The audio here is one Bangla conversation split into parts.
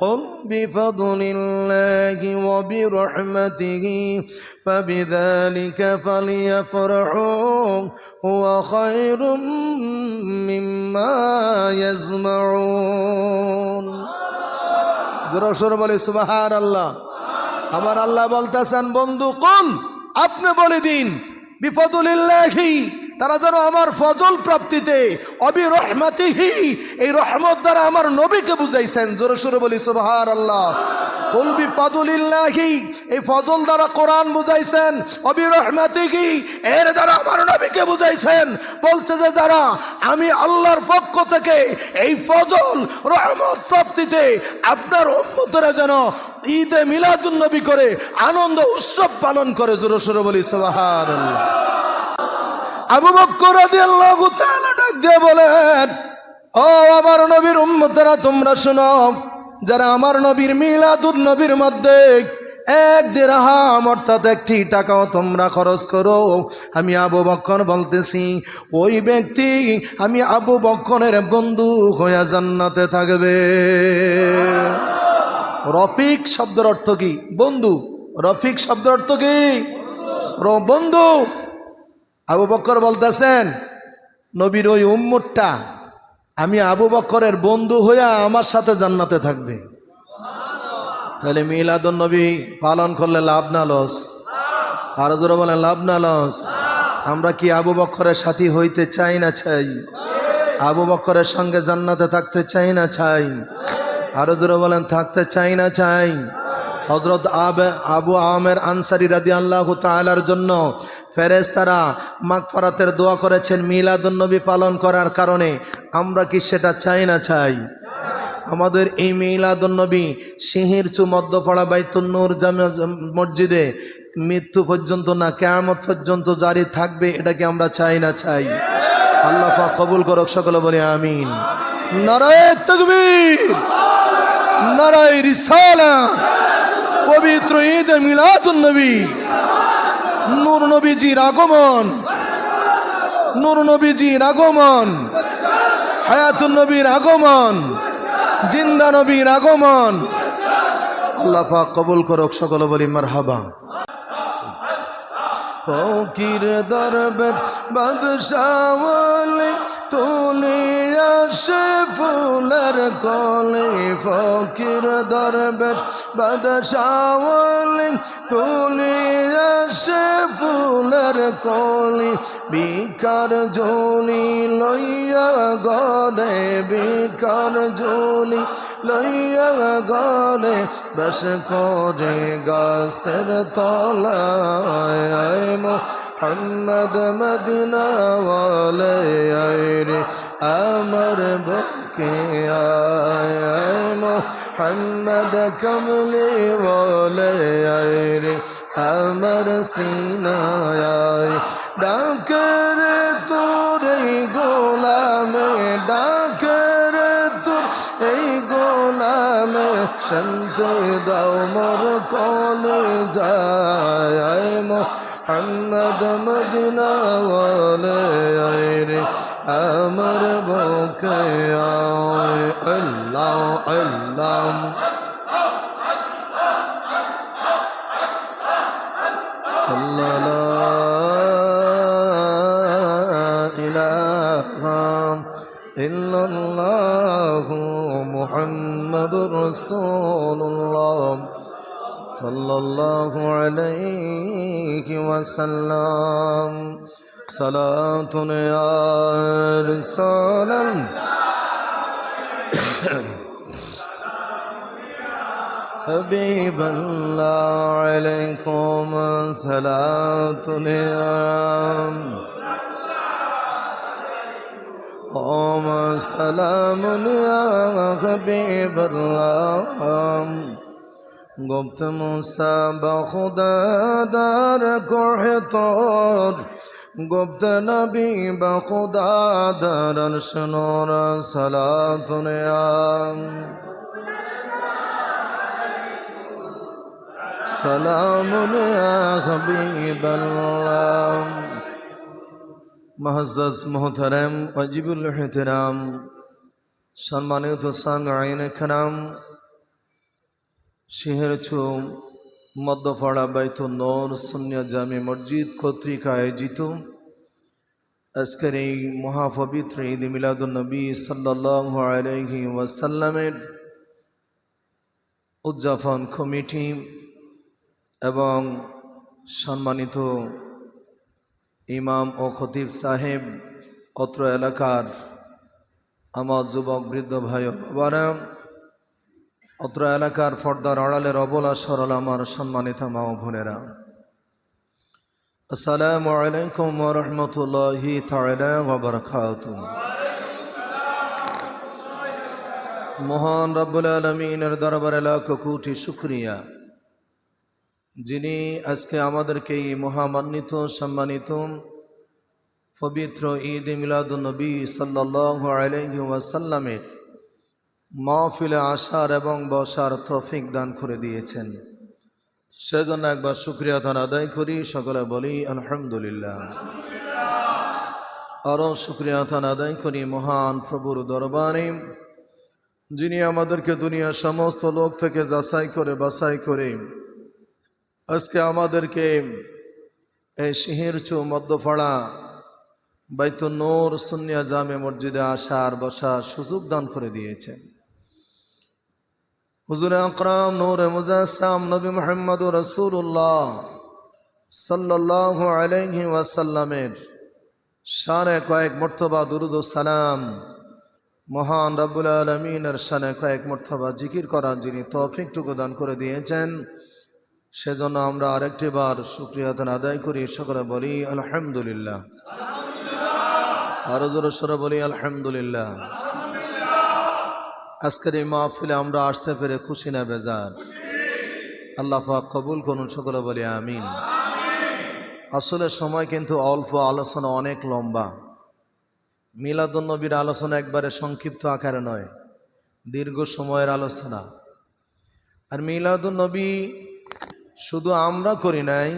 قل بفضل الله وبرحمته فبذلك فليفرحوا هو خير مما يجمعون জোরসোর বলে সুবাহার আল্লাহ আমার আল্লাহ বলতেছেন বন্ধু কোন আপনি বলে দিন বিপদুলিল্লাহি তারা যেন আমার ফজল প্রাপ্তিতে অবি রহমাতিহি এই রহমত দ্বারা আমার নবীকে বুঝাইছেন। জোরে সোরে বলি সুবাহার আল্লাহ কুলবি পাদুলিল্লাহি এই ফজল দ্বারা কোরআন বুঝাইছেন অবি রহমাতিহি এর দ্বারা আমার নবীকে বুঝাইছেন। বলছে যে, যারা আমি আল্লাহর পক্ষ থেকে এই ফজল রহমত প্রাপ্তিতে আপনার উম্মতরা যেন ঈদে মিলাদুন নবী করে আনন্দ উৎসব পালন করে। জোরে সোরে বলি সুবাহার আল্লাহ আবু বক্কর ডাক দিয়ে বলেন, ও আমার নবীর উম্মতেরা, তোমরা শোনো, যারা আমার নবীর মিলাদুন নবীর মধ্যে এক দেড়হাম অর্থাৎ একটি টাকাও তোমরা খরচ করো। আমি আবু বক্ষণ বলতেছি, ওই ব্যক্তি আমি আবু বক্ষণের বন্ধু হইয়া জান্নাতে থাকবে। রফিক শব্দের অর্থ কি? বন্ধু রফিক শব্দের অর্থ কি? বন্ধু আবু বক্কর বলতেছেন, নবীর ওই উম্মুরটা আমি আবু বক্করের বন্ধু হইয়া আমার সাথে জান্নাতে থাকবে। তাহলে মিলাদুন নবী পালন করলে লাভ না লস। আরও জোরে বলেন, লাভ না লস। আমরা কি আবু বক্করের সাথী হইতে চাই না চাই? আবু বক্করের সঙ্গে জান্নাতে থাকতে চাই না চাই? আরও জোরে বলেন, থাকতে চাই না চাই? হজরত আবে, আবু আমের আনসারি রাদি আল্লাহ তালার জন্য ফেরেস্তারা মাগফরাতের দোয়া করেছেন মিলাদুন্নবী পালন করার কারণে। আমরা কি সেটা চাই না চাই? আমাদের এই মিলাদুন্নবী সিহির চু মধ্যপাড়া বাইতুন্নুর জামে মসজিদে মৃত্যু পর্যন্ত না কেয়ামত পর্যন্ত জারি থাকবে এটাকে আমরা চাই না চাই? আল্লাহ কবুল করক সকলে বলে আমিন। নারায় তকবীর, নারায় রিসালা পবিত্র ঈদ মিলাদুন নবী। নূর নবীজির আগমন। নূর নবীজির আগমন। হায়াতুন নবীর আগমন। জিন্দা নবীর আগমন। আল্লাহ পাক কবুল করক, সকল বলি মারহাবা। ফকির দরবেদ বাদশাওয়ালে তুলে আসে ফুলের কলে, ফকির দরবেদ বাদশাওয়ালে। তুলে আসে ফুলের কলে বিকার ঝোলি লইয়া গলে বিকার ঝোলি লইয়া গলে বস করে গাছের তলায় মোহাম্মদ মদিনা ওয়ালে আয় রে আমার বুকে আয় মোহাম্মদ কমলে আয় রে আমার সিনায় ডাকর তোর এই গোলামে, ডাকর তোর এই গোলামে, শান্তি দাও মোর কলে যায় মোহাম্মদ মদিনা ওয়ালে আয় রে আমার বুকে আয় আল্লাহ আল্লাহ الله لا إله إلا الله محمد رسول الله صلى الله عليه وسلم. صلاة يا رسول الله. حبيب الله عليكم. صلاة اليوم قوم سلام يا حبيب الله. گفت موسى بخدا در کوه طور گفت نبی بخدا در عرش نور صلاة اليوم سلام يا حبيب الله মহাজ্জাজ মোহতারাম অজিবুল এহতেরাম সম্মানিত সামিআইন কারাম সিংহের ছুম মধ্যপাড়া বাইত নর সুনিয়া জামে মসজিদ কর্তৃক আয়োজিত আজকের এই মহাপবিত্র ঈদ মিলাদুলনবী আলহি ওয়াসাল্লামের উদযাপন কমিটি এবং সম্মানিত ইমাম ও খতিব সাহেব, অত্র এলাকার আমার যুবক, বৃদ্ধ ভাই বাবারা অত্র এলাকার ফর্দার আড়ালের অবলা সরল আমার সম্মানিত মা বোনেরা। আসসালামু আলাইকুম রহমতুল্লাহি বারকাত মহান রব্বুল আলমিনের দরবারে লাখ কোটি শুক্রিয়া। যিনি আজকে আমাদেরকে এই মহামান্বিত, সম্মানিত, পবিত্র ঈদ মিলাদুলনবী সাল্লাহ আলহি ওয়াসাল্লামের মাহফিলে আসার এবং বসার তফিক দান করে দিয়েছেন। সেজন্য একবার শুক্রিয়া তার আদায় করি, সকলে বলি আলহামদুলিল্লাহ। আরও শুক্রিয়া তার আদায় করি মহান প্রভুর দরবারে, যিনি আমাদেরকে দুনিয়ার সমস্ত লোক থেকে যাচাই করে বাছাই করে আজকে আমাদেরকে এই সিহির চৌ মধ্যপাড়া বাইতুল নূর সুনিয়া জামে মসজিদে আসার, বসার সুযোগ দান করে দিয়েছেন। হুজুর আকরাম, নূর মুজাসাম নবী মোহাম্মদ রসুল্লাহ সাল্লাহ আলহি ওয়াসাল্লামের শানে কয়েক মর্তবা দুরুদ সালাম। মহান রব্বুল আলমিনের শানে কয়েক মর্তবা জিকির করার যিনি তৌফিকটুকু দান করে দিয়েছেন, সেজন্য আমরা আরেকটি বার সুক্রিয়াতন আদায় করি। সকলে বলি, আলহামদুলিল্লাহ। আরও জোর সরে বলি, আলহামদুলিল্লাহ। আজকের এই মাহফিলে আমরা আসতে পেরে খুশি না বেজার? আল্লাহ কবুল করুন, সকলে বলি আমিন। আসলে সময় কিন্তু অল্প, আলোচনা অনেক লম্বা। মিলাদুন্নবীর আলোচনা একবারে সংক্ষিপ্ত আকারে নয়, দীর্ঘ সময়ের আলোচনা। আর মিলাদুন্নবী শুধু আমরা করি নাই,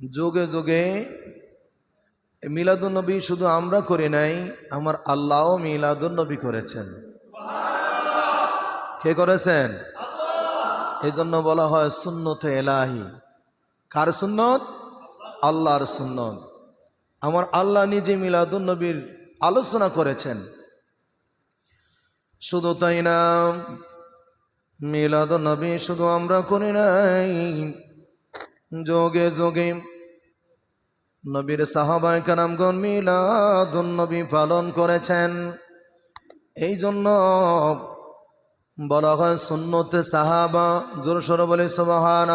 যোগে যোগে মিলাদুন্নবী শুধু আমরা করি নাই, আমার আল্লাহও মিলাদুন্নবী করেছেন। কে করেছেন? এই জন্য বলা হয় সুন্নত এলাহি। কার সুন্নত? আল্লাহর সুন্নত। আমার আল্লাহ নিজে মিলাদুন্নবীর আলোচনা করেছেন। শুধু তাই না, মিলাদুন্নবী শুধু আমরা করি নাই। যোগে যোগে নবীর সাহাবাই কারামগণ মিলাদুন্নবী পালন করেছেন। এই জন্য বলা হয় সুন্নতে সাহাবা, জোর সর বলে সবাহান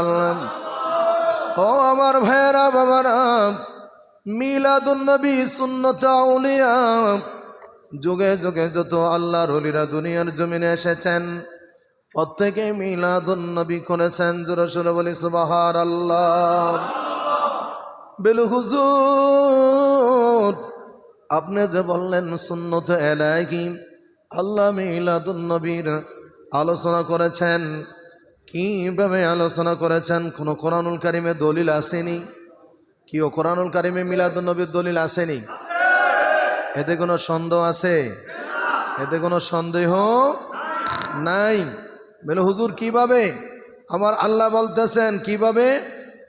ও আমার ভাইয়েরা, বাবারা, মিলাদুন্নবী সুন্নত আউলিয়া, যুগে যুগে যত আল্লাহ রলিরা দুনিয়ার জমিনে এসেছেন, প্রত্যেকে মিলাদুন্নবী করেছেন, জোর সর বলে সবাহার আল্লাহ বেলু হুজুর, আপনি যে বললেন সুন্নত এলাকি আল্লাহ মিলাদুন্নবীর আলোচনা করেছেন। কীভাবে আলোচনা করেছেন? কোনো কোরআনুল কারিমে দলিল আসেনি? কি ও কোরআনুল কারিমে মিলাদুলনবীর দলিল আসেনি? এতে কোনো সন্দেহ আছে? এতে কোনো সন্দেহ নাই? বলে, হুজুর, কীভাবে? আমার আল্লাহ বলতেছেন, কীভাবে?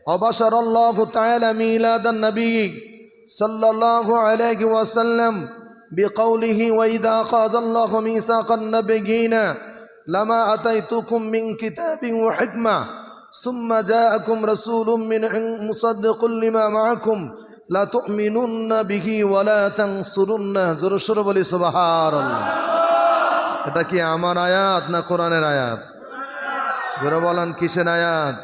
অবসর তায়লা মিলাদান নবী সাল্লাল্লাহু ওয়াসাল্লাম বিকৌলিহি ওয়াইদা কাদাল্লাহু মিসাকান নবিয়িনা লামা আতাই তুকুম মিং কিতাবিং ও সুম্মা যা আকুম রসুলুম মিন মুসাদ্দুল্লিমা মাহকুম লা তুমিনুন্না বিহি ওয়ালা তাং সুরুন্না জোরসুর বলি এটা কি আমার আয়াত না কোরআনের আয়াত? জোরে বলেন, কিসের আয়াত?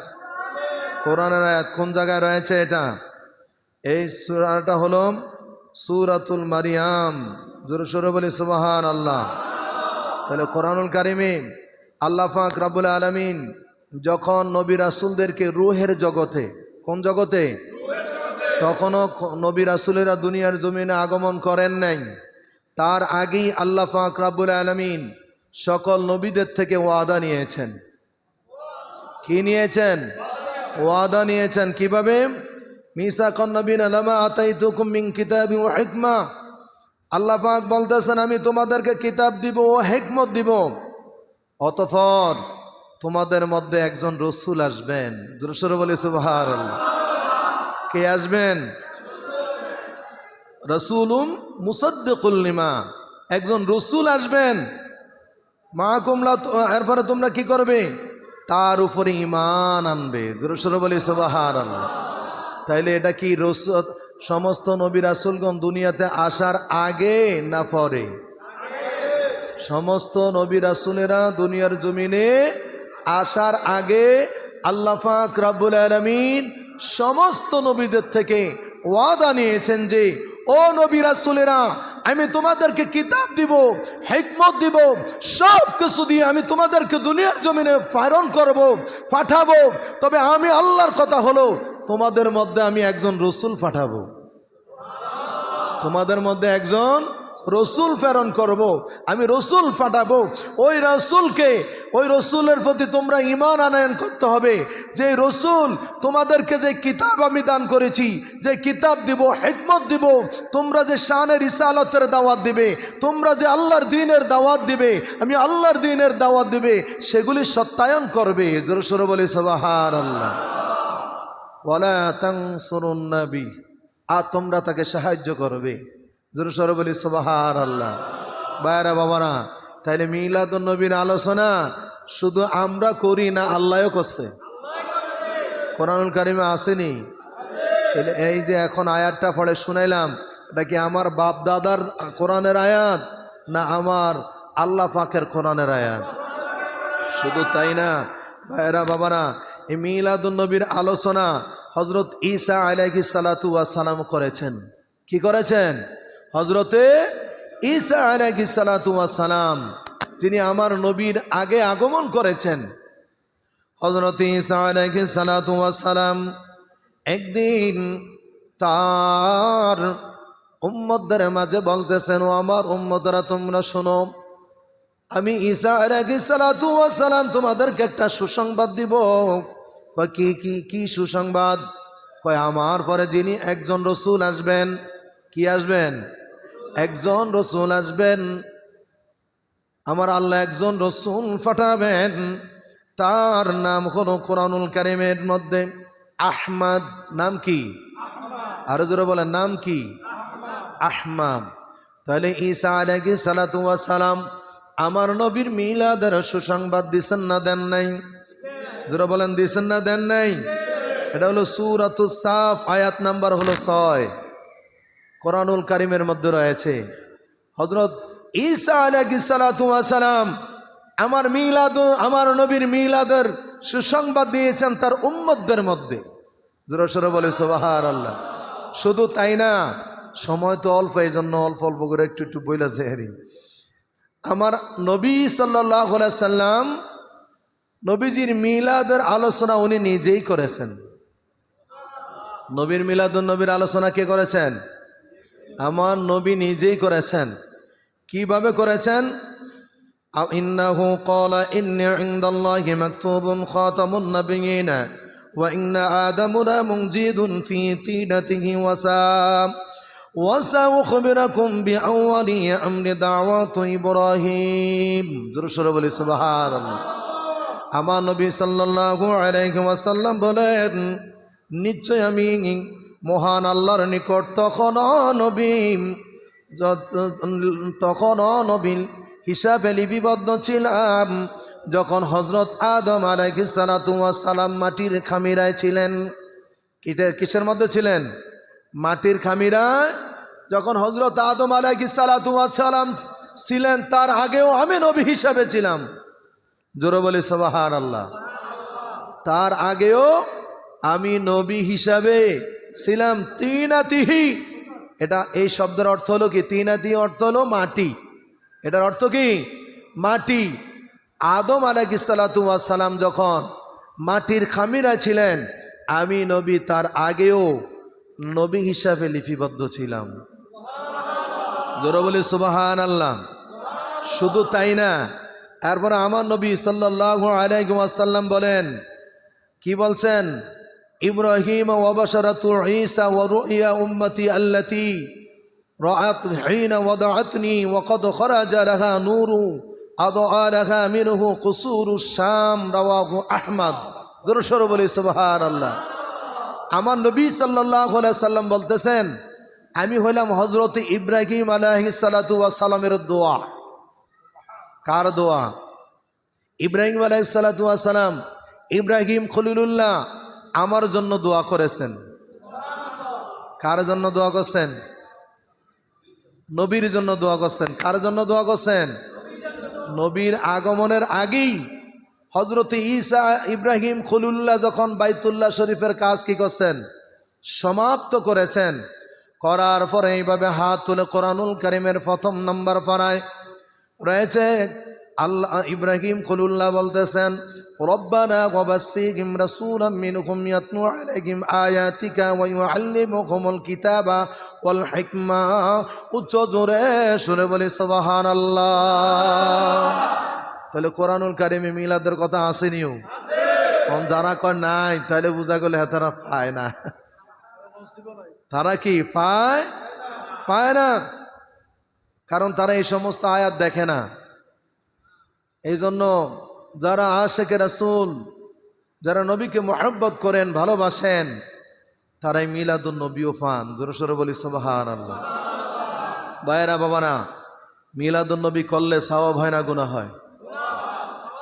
কোরআনের আয়াত কোন জায়গায় রয়েছে এটা? এই সুরাটা হলো সুরাতুল মারিয়াম। জোরে সোরে বলি সুবাহান আল্লাহ তাহলে কোরআনুল কারিমে আল্লাহ পাক রাবুল আলমিন যখন নবী রাসুলদেরকে রুহের জগতে, কোন জগতে? তখনও নবী রাসুলেরা দুনিয়ার জমিনে আগমন করেন নাই। তার আগেই আল্লাহ পাক রাবুল আলমিন সকল নবীদের থেকে ওয়াদা নিয়েছেন। কি নিয়েছেন? ওয়াদা নিয়েছেন কীভাবে? মিসা কন্নবিন আলামা আতাই তুকুম মিং কিতাবি ও হেকমা। আল্লাহ পাক বলতেছেন, আমি তোমাদেরকে কিতাব দিব ও হেকমত দিব। অতফর তোমাদের মধ্যে একজন রসুল আসবেন। রসুল বলে সুবাহার কে আসবেন? রসুলুম মুসদ্দিকুল্লিমা একজন রসুল আসবেন। মা কুমলা, এরপরে তোমরা কি করবে? তার উপরে ইমান আনবে। রসুল বলে সুবাহার আল্লাহ তাইলে এটা কি রসুল সমস্ত নবী রাসুলগণ দুনিয়াতে আসার আগে না পরে? সমস্ত নবী রাসুলেরা দুনিয়ার জমিনে আসার আগে আল্লাহ পাক রাব্বুল আলমিন সমস্ত নবীদের থেকে ওয়াদা নিয়েছেন যে, ও নবী রাসুলেরা, আমি তোমাদেরকে কিতাব দিব, হেকমত দিব, সব কিছু দিয়ে আমি তোমাদেরকে দুনিয়ার জমিনে প্রেরণ করব, পাঠাবো। তবে আমি আল্লাহর কথা হলো তোমাদের মধ্যে আমি একজন রসুল পাঠাবো। তোমাদের মধ্যে একজন রসুল প্রেরণ করব। আমি রসুল পাঠাবো। ওই রসুলকে, ওই রসুলের প্রতি তোমরা ইমান আনয়ন করতে হবে। যে রসুল, তোমাদেরকে যে কিতাব আমি দান করেছি, যে কিতাব দিব, হেকমত দিব, তোমরা যে শানের ইসালতের দাওয়াত দিবে, তোমরা যে আল্লাহর দিনের দাওয়াত দিবে, আমি আল্লাহর দিনের দাওয়াত দিবে, সেগুলি সত্যায়ন করবে। জোরসোর বলে সবাহার আল্লাহ ওয়ালা তাংসুরুন নবী, আর তোমরা তাকে সাহায্য করবে। জোর সর বলি সবাহার আল্লাহ বায়রা বাবারা, তাইলে মিলাদুন নবীর আলোচনা শুধু আমরা করি না আল্লাহও করছে? কোরআনুল কারিমে আসেনি? তাহলে এই যে এখন আয়াতটা পড়ে শুনাইলাম, এটা কি আমার বাপ দাদার কোরআনের আয়াত, না আমার আল্লাহ পাকের কোরআনের আয়াত? শুধু তাই না? ভাইরা বাবারা, এই মিলাদুন নবীর আলোচনা হজরত ঈসা আলাইহি সালাতু সালাম করেছেন। কি করেছেন? হজরতে ঈসা আলাইহি সালাতু সালাম যিনি আমার নবীর আগে আগমন করেছেন। হজরত ঈসা আলাইহি সালাতু সালাম একদিন তার উম্মতদের মাঝে বলতেছেন, ও আমার উম্মতরা, তোমরা শোনো, আমি ঈসা আলাইহিস সালাতু সালাম তোমাদেরকে একটা সুসংবাদ দিব। কয়, কি কি কি সুসংবাদ? কয়, আমার পরে যিনি একজন রসুল আসবেন, কি আসবেন? একজন রসুল আসবেন। আমার আল্লাহ একজন রসুল ফাটাবেন তার নাম হলো কোরআনুল কারিমের মধ্যে আহমাদ। নাম কি? আরও জোরে বলেন, নাম কি? আহমাদ। তাহলে ঈসা আলাইহিস সালাতু সালাম আমার নবীর মিলাদের সুসংবাদ দিছেন না দেন নাই? যারা বলেন দিছেন না, দেন নাই? এটা হলো সুরাত সাফ, আয়াত নাম্বার হলো ছয়। কোরআনুল কারিমের মধ্যে রয়েছে হজরত ঈসা আলাইসালাম আমার মিলাদ, আমার নবীর মিলাদের সুসংবাদ দিয়েছেন তার উম্মতদের মধ্যে। জোরসরে বলে সোবাহার আল্লাহ শুধু তাই না, সময় তো অল্প এই জন্য অল্প অল্প করে একটু একটু বইলা জেহারি। আমার নবী সাল্লাহ সাল্লাম নবীজির মিলাদের আলোচনা উনি নিজেই করেছেন নবীর মিলাদুন নবীর আলোচনা কে করেছেন আমার নবী নিজেই করেছেন কিভাবে করেছেন إنه قال إني عند الله مكتوب خاتم النبيين وإن آدم لمنجد في طينته وسام وسأخبركم بأول أمر دعوة إبراهيم جرشر بلي سبحان الله আমার নবী সাল্লাল্লাহু আলাইহি ওয়াসাল্লাম বলেন, নিশ্চয় আমি মহান আল্লাহর নিকট তখনও নবী তখনও নবীন হিসাবে লিপিবদ্ধ ছিলাম যখন হজরত আদম সালাম মাটির খামিরায় ছিলেন। কিসের মধ্যে ছিলেন? মাটির খামিরায়। যখন হজরত আদম সালাম ছিলেন, তার আগেও আমি নবী হিসাবে ছিলাম। জোরে বলে সবাহার আল্লাহ তার আগেও আমি নবী হিসাবে ছিলাম তিনাতিহি। এটা এই শব্দের অর্থ হলো কি? তিনাতি অর্থ হলো মাটি। এটার অর্থ কি? মাটি। আদম আলাইসালাম যখন মাটির খামিরা ছিলেন, আমি নবী তার আগেও নবী হিসাবে লিপিবদ্ধ ছিলাম। জোরে বলে সুবাহান আল্লাহ শুধু তাই না এরপরে আমার নবী সাল্লাহ আলাইসাল্লাম বলেন, কি বলছেন? ইব্রাহিম ওয়াবাশারাতু ঈসা ওয়া রুইয়া উম্মতি আল্লাতি রাআত হিনা ওয়াদাআতনি ওয়া কদ খরাজা লাহা নূরু আদআলাহা মিনহু কুসুরুশ শাম, রাওয়াহু আহমদ। জোরসর বলি, সুবহানাল্লাহ। আমার নবী আলাইহি সাল্লাম বলতেছেন, আমি হইলাম হযরত ইব্রাহিম ওয়াস সালামের দোয়া। কার দোয়া? ইব্রাহিম আলাইহিস সালাতু সালাম, ইব্রাহিম খলিলুল্লাহ, আমার জন্য দোয়া করেছেন। কার জন্য দোয়া করছেন? নবীর জন্য দোয়া করছেন। কার জন্য দোয়া করছেন? নবীর আগমনের আগেই। হজরত ঈসা ইব্রাহিম খলিলুল্লাহ যখন বাইতুল্লাহ শরীফের কাজ কি করছেন? সমাপ্ত করেছেন। করার পরে এইভাবে হাত তুলে কোরআনুল করিমের প্রথম নম্বর পাড়ায় রয়েছে। আল্লাহ ইব্রাহিম খলিলুল্লাহ বলতেছেন উচ্চ সুবহানাল্লাহ। তাহলে কোরআনুল কারিমে মিলাদের কথা আসেনিও কম যারা কয় নাই, তাহলে বোঝা গেলে হ্যাঁ তারা পায় না। তারা কি, পায়? পায় না। কারণ তারা এই সমস্ত আয়াত দেখে না। এই জন্য যারা আশেকে রাসুল, যারা নবীকে মোহাব্বত করেন, ভালোবাসেন, তারাই মিলাদুন নবীও পান। জোর সরে বলি সবাহান আল্লাহ বায়রা বাবানা মিলাদুন নবী করলে সাওয়াব হয় না গুণা হয়?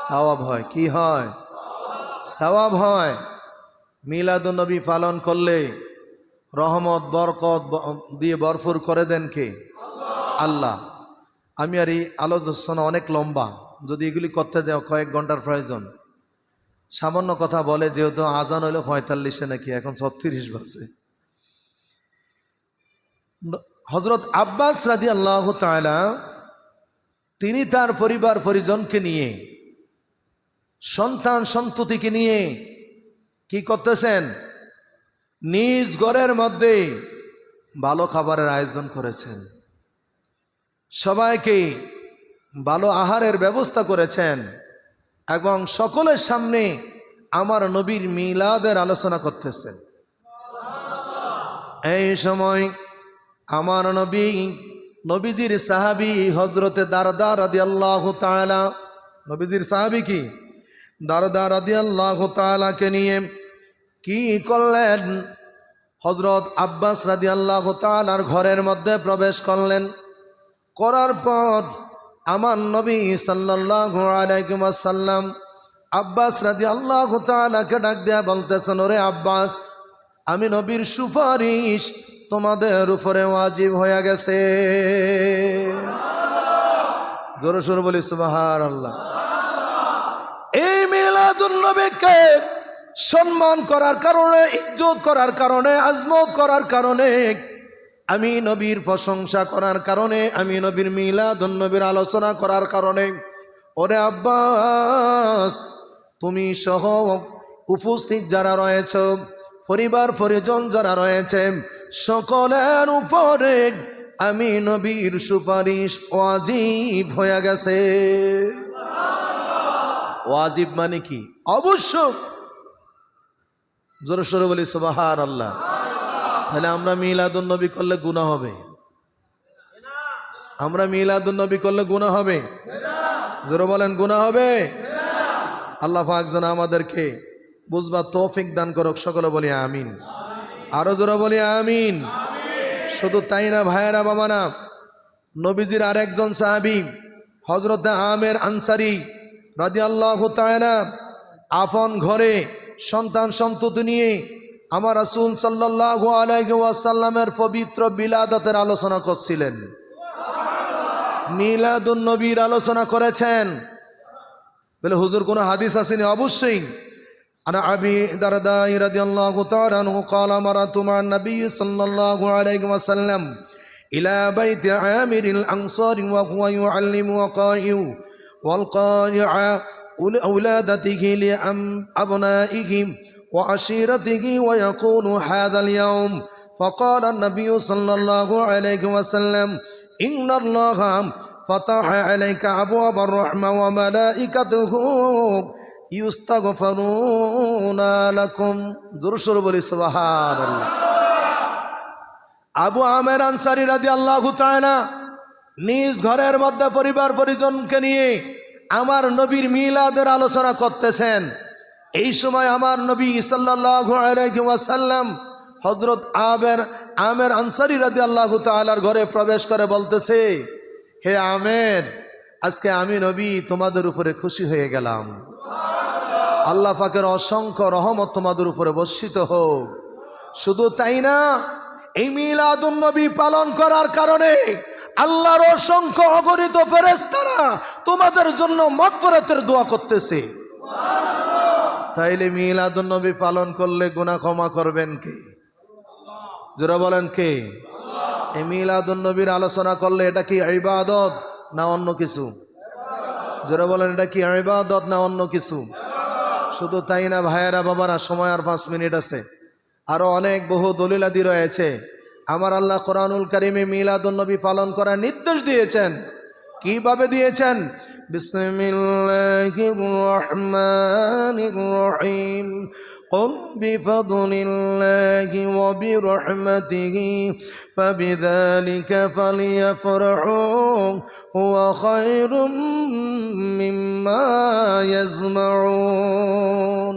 সাওয়াব হয়। কি হয়? সাওয়াব হয়। মিলাদুন নবী পালন করলে রহমত, বরকত দিয়ে ভরপুর করে দেন কে? আল্লাহ। আমি আর এই আলোচনা অনেক লম্বা। যদি এগুলি করতে যাও, কয়েক ঘণ্টার প্রয়োজন। সামান্য কথা বলে, যেহেতু আজান হইল পঁয়তাল্লিশে নাকি, এখন ছত্রিশ বাজে। হজরত আব্বাস রাজি আল্লাহ তাআলা, তিনি তার পরিবার পরিজনকে নিয়ে, সন্তান সন্ততিকে নিয়ে কি করতেছেন? নিজ ঘরের মধ্যে ভালো খাবারের আয়োজন করেছেন। সবাইকে ভালো আহারের ব্যবস্থা করেছেন এবং সকলের সামনে আমার নবীর মিলাদের আলোচনা করতেছেন এই সময় আমার নবী, নবীজির সাহাবি হজরতে দারদা রাদি আল্লাহ তালা নবীজির সাহাবি কি? দারদা রাদি আল্লাহ তালাকে নিয়ে কি করলেন? হজরত আব্বাস রাদি আল্লাহ তালার ঘরের মধ্যে প্রবেশ করলেন। করার পর আমার নবী সাল্লাল্লাহু আলাইহি ওয়াসাল্লাম আব্বাস রাদি আল্লাহ তালাকে ডাক দেয়া বলতেছেন, ওরে আব্বাস, আমি নবীর সুপারিশ তোমাদের উপরে ওয়াজিব হয়ে গেছে। জোরে সোরে বলি সুবাহার আল্লাহ এই মিলাদুন নবীকে সম্মান করার কারণে, ইজ্জত করার কারণে, আজমত করার কারণে আমি নবীর প্রশংসা করার কারণে আমি নবীর মিলাদুন নবীর আলোচনা করার কারণে ওরে আব্বাস তুমি সহ উপস্থিত যারা রয়েছ পরিবার পরিজন যারা রয়েছে সকলের উপরে আমি নবীর সুপারিশ ওয়াজিব হয়ে গেছে। ওয়াজিব মানে কি? অবশ্য জোর সরে বলি সুবাহার আল্লাহ তাহলে আমরা মিলাদুন নবী করলে গুণা হবে। আমরা মিলাদুন নবী করলে গুণা হবে। জোরে বলেন গুণা হবে? আল্লাহ পাক যেন আমাদেরকে বুঝবা তৌফিক দান করুক, সকলে বলি আমিন। আরও জোরে বলি আমিন। শুধু তাই না, ভাইয়েরা বাবা না নবীজির আরেকজন সাহাবি হজরত আমের আনসারি রাজি আল্লাহ আপন ঘরে সন্তান সন্ততি নিয়ে আমার রাসূল সাল্লাল্লাহু আলাইহি ওয়াসাল্লামের পবিত্র বিলাদতের আলোচনা করছিলেন মিলাদুন নবীর আলোচনা করেছেন বলে হুজুর কোনো হাদিস আসেনি অবশ্যই أنا أبي درداء رضي الله تعالى عنه قال مرت مع النبي صلى الله عليه وسلم إلى بيت عامر الأنصار وهو يعلم وقائع والقائع أولادته لأبنائهم وعشيرته ويقول هذا اليوم فقال النبي صلى الله عليه وسلم إن الله فتح عليك أبواب الرحمة وملائكته ইউস্তাগফারুনা লাকুম দুরুসুর বলি সুবহানাল্লাহ আবু আমের আনসারী রাদিয়াল্লাহু তাআলা নিজ ঘরের মধ্যে পরিবার পরিজনকে নিয়ে আমার নবীর মিলাদের আলোচনা করতেছেন এই সময় আমার নবী সাল্লাম হজরত আবের আমের আনসারি রাজি আল্লাহ তালার ঘরে প্রবেশ করে বলতেছে, হে আমের, আজকে আমি নবী তোমাদের উপরে খুশি হয়ে গেলাম। আল্লাহ পাকের অসংখ্য রহমত তোমাদের উপরে বর্ষিত হোক। শুধু তাই না, এই মিলাদুন নবী পালন করার কারণে আল্লাহর অসংখ্য অগণিত ফেরেস্তারা তোমাদের জন্য মকবরাতের দোয়া করতেছে। তাইলে মিলাদুন নবী পালন করলে গুনাহ ক্ষমা করবেন কে? যারা বলেন কে? এই মিলাদুন নবীর আলোচনা করলে এটা কি ইবাদত না অন্য কিছু? যারা বলেন, এটা কি ইবাদত না অন্য কিছু? শুধু তাই না ভাইয়েরা, বাবারা, সময় আর পাঁচ মিনিট আছে। আরও অনেক বহু দলিলাদি রয়েছে। আমার আল্লাহ কোরআনুল কারিমে মিলাদুন্নবী পালন করার নির্দেশ দিয়েছেন। কীভাবে দিয়েছেন? বিসমিল্লাহির রহমানির রহিম قل بفضل الله وبرحمته فبذلك فليفرحوا هو خير مما يجمعون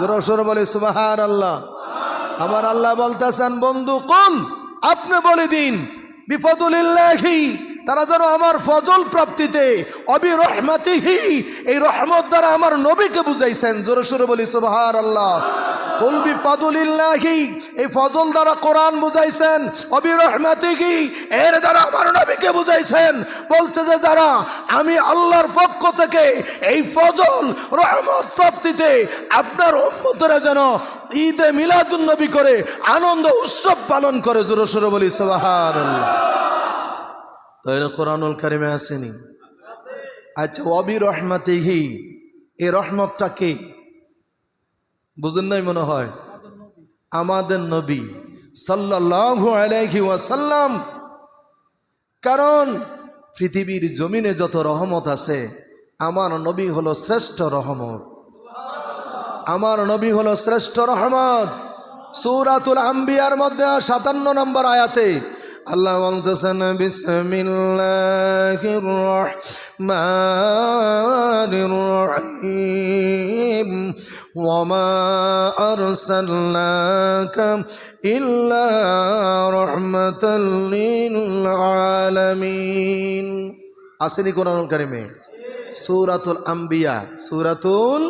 জোরসোর বলে সুবাহার আল্লাহ আমার আল্লাহ বলতেছেন বন্ধু কোন আপনি বলে দিন বিপদুলিল্লাহি তারা যেন আমার ফজল প্রাপ্তিতে অবি রহমাতিহি এই রহমত দ্বারা আমার নবীকে বুঝাইছেন। জোরে সোরে বলি সুবাহার আল্লাহ কলবি পাদুলিল্লাহি এই ফজল দ্বারা কোরআন বুঝাইছেন অবি রহমাতিহি এর দ্বারা আমার নবীকে বুঝাইছেন। বলছে যে, যারা আমি আল্লাহর পক্ষ থেকে এই ফজল রহমত প্রাপ্তিতে আপনার উম্মতরা যেন ঈদে মিলাদুন নবী করে আনন্দ উৎসব পালন করে, জোরে সোরে বলি সুবাহার আল্লাহ তাহলে কোরআনুল কারিমে আসেনি। আচ্ছা অবি রহমাতিহি এ রহমতটা কে? বুঝেন নাই মনে হয়? আমাদের নবী সাল্লাল্লাহু আলাইহি ওয়াসাল্লাম। কারণ পৃথিবীর জমিনে যত রহমত আছে, আমার নবী হলো শ্রেষ্ঠ রহমত। আমার নবী হলো শ্রেষ্ঠ রহমত। সূরাতুল আম্বিয়ার মধ্যে সাতান্ন নম্বর আয়াতে আল্লাহ বলতেছেন, বিসমিল্লাহির রহমানির রহিম। ওয়ামা আরসালনাকা ইল্লা রাহমাতাল লিল আলামিন। আসেনি কোরআনুল কারিমে। সূরাতুল আম্বিয়া সূরাতুল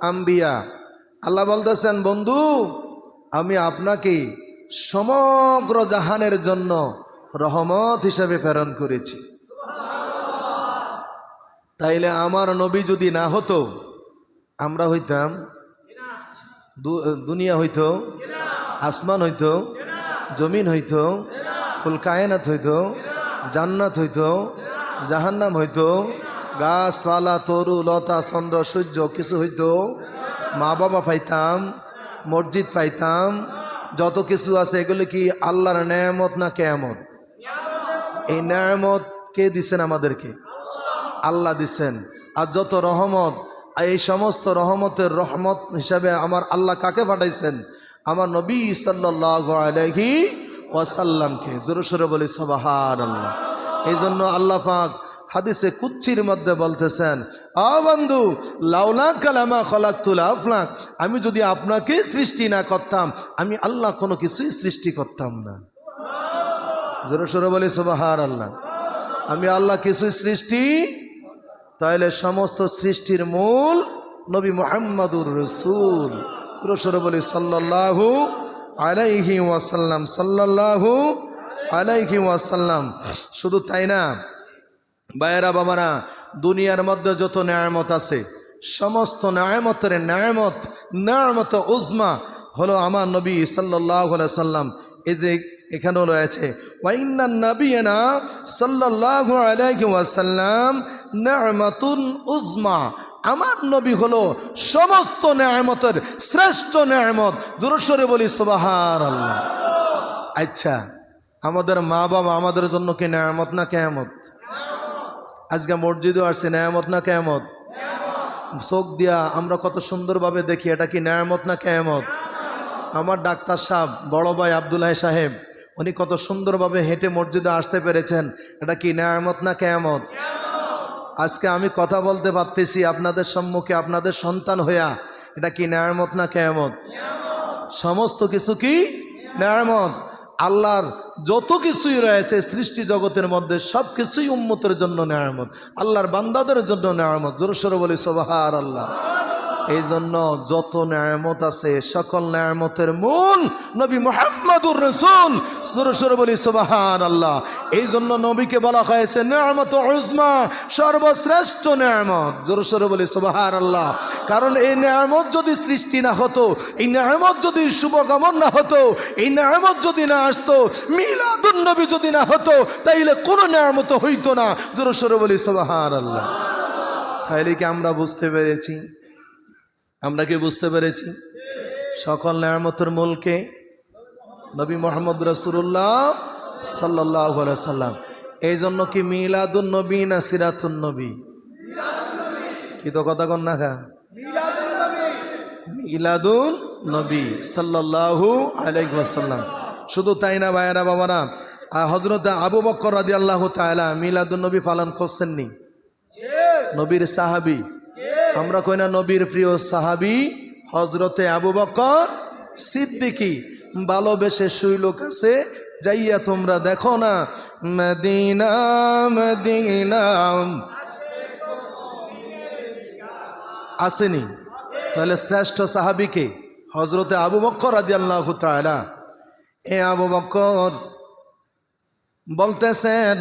আম্বিয়া। আল্লাহ বলতেছেন, বন্ধু, আমি আপনাকে সমগ্র জাহানের জন্য রহমত হিসাবে প্রেরণ করেছি। তাইলে আমার নবী যদি না হতো, আমরা হইতাম দুনিয়া হইতো, আসমান হইতো, জমিন হইতো কুল হইতো, জান্নাত হইতো, জাহান্নাম হইতো, গাছপালা, তরু, লতা, চন্দ্র, সূর্য, কিছু হইতো মা বাবা পাইতাম, মসজিদ পাইতাম যত কিছু আছে, এগুলো কি আল্লাহর নেয়ামত না কেয়ামত? এই নেয়ামত কে দিচ্ছেন আমাদেরকে? আল্লাহ দিচ্ছেন আর যত রহমত, এই সমস্ত রহমতের রহমত হিসাবে আমার আল্লাহ কাকে পাঠাইছেন? আমার নবী আলহি ওয়াসাল্লামকে। জোরে সোরে বলি সবাহার আল্লাহ এই জন্য আল্লাহ পাক হাদিসে কুচ্ছির মধ্যে বলতেছেন আ বন্ধু, লাউলা কালামা খলাকুল আফলাক। আমি যদি আপনাকে সৃষ্টি না করতাম, আমি আল্লাহ কোনো কিছুই সৃষ্টি করতাম না। জোরে সোরে বলি সবাহার আল্লাহ আমি আল্লাহ কিছুই সৃষ্টি তাহলে সমস্ত সৃষ্টির মূল নবী মোহাম্মদুর রসুল। রসুর বলি সাল্লাহু আলাইহি ওয়াসাল্লাম সাল্লাহু আলাইহি ওয়াসাল্লাম। শুধু তাই না বায়েরা বাবারা দুনিয়ার মধ্যে যত ন্যায়ামত আছে, সমস্ত ন্যায়ামতের ন্যায়ামত ন্যায়ামত উজমা হলো আমার নবী সাল্লাহ সাল্লাম। এই যে এখানেও রয়েছে উজমা। আমার নবী হলো সমস্ত ন্যায়ামতের শ্রেষ্ঠ ন্যায়ামত জোরসরে বলি সুবাহার আল্লাহ আচ্ছা আমাদের মা বাবা আমাদের জন্য কি ন্যায়ামত না কেয়ামত? আজকে মসজিদও আসছে ন্যায়ামত না কেয়ামত? চোখ দিয়া আমরা কত সুন্দরভাবে দেখি এটা কি ন্যায়ামত না কেয়ামত? আমার ডাক্তার সাহেব বড় ভাই আবদুল্লাহ সাহেব উনি কত সুন্দরভাবে হেঁটে মসজিদে আসতে পেরেছেন এটা কি ন্যায়ামত না কেয়ামত? আজকে আমি কথা বলতে পারতেছি আপনাদের সম্মুখে আপনাদের সন্তান হইয়া এটা কি ন্যায়ামত না কেয়ামত? সমস্ত কিছু কি? ন্যায়ামত আল্লাহর যত কিছুই রয়েছে, সৃষ্টি জগতের মধ্যে সব কিছুই উন্মতের জন্য নেয়ামত, আল্লাহর বান্দাদের জন্য ন্যায়ামত জোরসর বলি সোবাহার আল্লাহ এই জন্য যত ন্যায়ামত আছে, সকল ন্যায়ামতের মূল নবী মোহাম্মদুর রসুল। সুরসুর বলি সুবাহান আল্লাহ এই জন্য নবীকে বলা হয়েছে ন্যায়ামত উজমা, সর্বশ্রেষ্ঠ ন্যায়ামত জোরসোর বলি সুবাহান আল্লাহ কারণ এই ন্যায়ামত যদি সৃষ্টি না হতো, এই ন্যায়ামত যদি শুভকামন না হতো, এই ন্যায়ামত যদি না আসতো, মিলাদুন নবী যদি না হতো, তাইলে কোনো ন্যায়ামত হইতো না। জোরসোর বলি সুবাহান আল্লাহ তাইলে কি আমরা বুঝতে পেরেছি? আমরা কি বুঝতে পেরেছি? সকল নেয়ামতের মূলকে নবী মোহাম্মদ রসুল্লাহ সাল্লাহ সাল্লাম। এই জন্য কি মিলাদুন নবী না সিরাতুন নবী? কি তো কথা কন না খা মিলাদুন নবী সাল্লাহু আলাইসাল্লাম শুধু তাই না ভাইয়েরা বাবারা হজরত আবু বক্কর রাদি আল্লাহ তালা মিলাদুল নবী পালন করছেননি? নবীর সাহাবি আমরা কই না নবীর প্রিয় সাহাবি? হজরতে আবু বকর সিদ্দিকি। ভালোবেসে শুইল কাছে যাইয়া তোমরা দেখো না। মদিনা মদিনা। আসেনি। তাহলে শ্রেষ্ঠ সাহাবিকে হজরতে আবু বক্কর আদি আল্লাহ তালা এ আবু বক্কর বলতেছেন,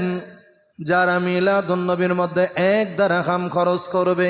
যারা মিলাদুন্নবীর মধ্যে এক দ্বারা হাম খরচ করবে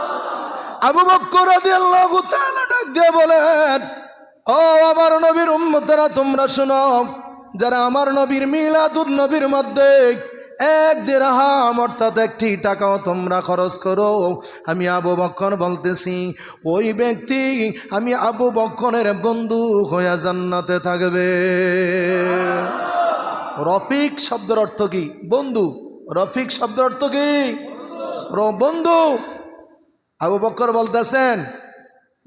আবু বক্কর দিয়ে বলেন, ও আমার নবীর উম্মতেরা, তোমরা শোনো, যারা আমার নবীর মিলাদুন নবীর মধ্যে এক দেড়হাম অর্থাৎ একটি টাকাও তোমরা খরচ করো। আমি আবু বক্ষণ বলতেছি, ওই ব্যক্তি আমি আবু বক্করের বন্ধু হইয়া জান্নাতে থাকবে। রফিক শব্দের অর্থ কি? বন্ধু। রফিক শব্দের অর্থ কি? বন্ধু। আবু বক্কর বলতেছেন,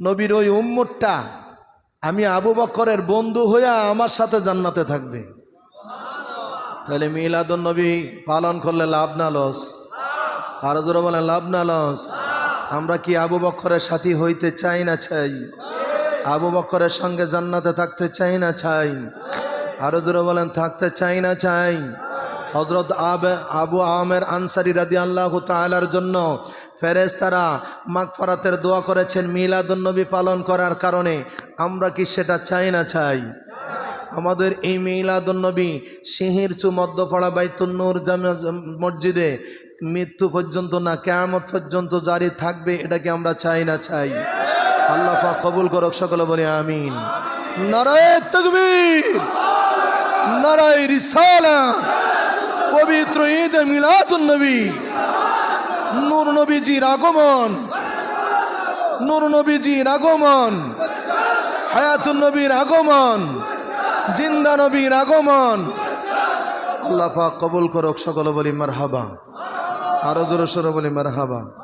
নবীর ওই উম্মুরটা আমি আবু বক্করের বন্ধু হইয়া আমার সাথে জান্নাতে থাকবে। তাহলে মিলাদুন নবী পালন করলে লাভ না লস। আরও জোরে বলে লাভ না লস। আমরা কি আবু বক্করের সাথী হইতে চাই না চাই? আবু বক্করের সঙ্গে জান্নাতে থাকতে চাই না চাই? আরও জোরে বলেন, থাকতে চাই না চাই? হজরত আবে, আবু আমের আনসারি রাদি আল্লাহ তালার জন্য ফেরেস্তারা মাগফারাতের দোয়া করেছেন মিলাদুন্নবী পালন করার কারণে। আমরা কি সেটা চাই না চাই? আমাদের এই মিলাদুন্নবী সিহির চু মধ্যপাড়া বাইতুন্নুর জামে মসজিদে মৃত্যু পর্যন্ত না কেয়ামত পর্যন্ত জারি থাকবে এটাকে আমরা চাই না চাই? আল্লাহ কবুল করক সকলে বলে আমিন। নারায় তকবীর, নারায় পবিত্র ঈদ মিলাদুন্নবী নূর নবীজির আগমন। নূর নবীজির আগমন। হায়াতুন নবীর আগমন। জিন্দা নবীর আগমন। আল্লাহ পাক কবুল করক, সকল বলি মার হাবা আরও জোরে সরে বলি মার হাবা